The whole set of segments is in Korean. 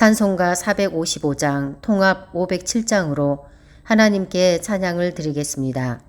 찬송가 455장 통합 507장으로 하나님께 찬양을 드리겠습니다.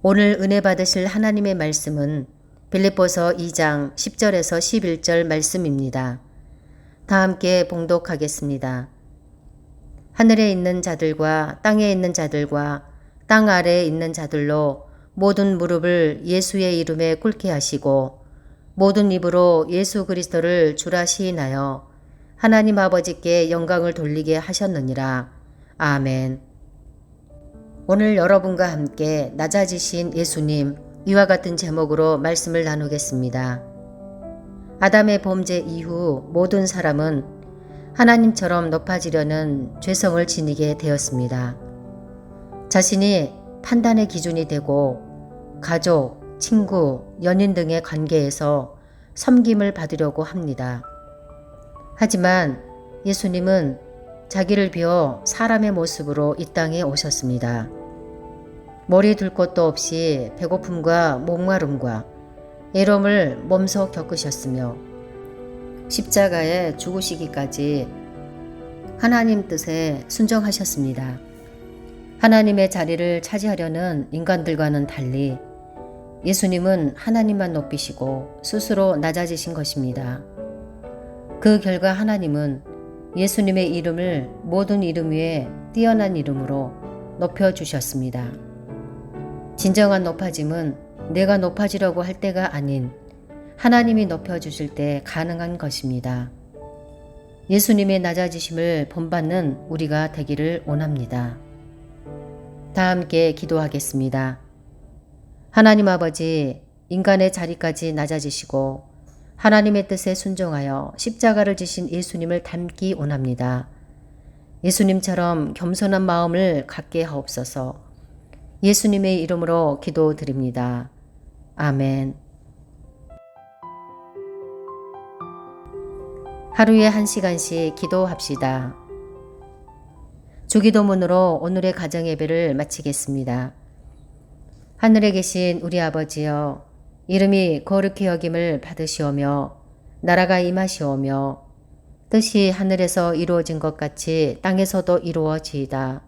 오늘 은혜 받으실 하나님의 말씀은 빌립보서 2장 10절에서 11절 말씀입니다. 다 함께 봉독하겠습니다. 하늘에 있는 자들과 땅에 있는 자들과 땅 아래에 있는 자들로 모든 무릎을 예수의 이름에 꿇게 하시고 모든 입으로 예수 그리스도를 주라 시인하여 하나님 아버지께 영광을 돌리게 하셨느니라. 아멘. 오늘 여러분과 함께 낮아지신 예수님 이와 같은 제목으로 말씀을 나누겠습니다. 아담의 범죄 이후 모든 사람은 하나님처럼 높아지려는 죄성을 지니게 되었습니다. 자신이 판단의 기준이 되고 가족, 친구, 연인 등의 관계에서 섬김을 받으려고 합니다. 하지만 예수님은 자기를 비워 사람의 모습으로 이 땅에 오셨습니다. 머리 둘 곳도 없이 배고픔과 목마름과 애롬을 몸소 겪으셨으며 십자가에 죽으시기까지 하나님 뜻에 순종하셨습니다. 하나님의 자리를 차지하려는 인간들과는 달리 예수님은 하나님만 높이시고 스스로 낮아지신 것입니다. 그 결과 하나님은 예수님의 이름을 모든 이름 위에 뛰어난 이름으로 높여주셨습니다. 진정한 높아짐은 내가 높아지려고 할 때가 아닌 하나님이 높여주실 때 가능한 것입니다. 예수님의 낮아지심을 본받는 우리가 되기를 원합니다. 다 함께 기도하겠습니다. 하나님 아버지, 인간의 자리까지 낮아지시고 하나님의 뜻에 순종하여 십자가를 지신 예수님을 닮기 원합니다. 예수님처럼 겸손한 마음을 갖게 하옵소서. 예수님의 이름으로 기도드립니다. 아멘. 하루에 한 시간씩 기도합시다. 주기도문으로 오늘의 가정 예배를 마치겠습니다. 하늘에 계신 우리 아버지여, 이름이 거룩히 여김을 받으시오며, 나라가 임하시오며, 뜻이 하늘에서 이루어진 것 같이 땅에서도 이루어지이다.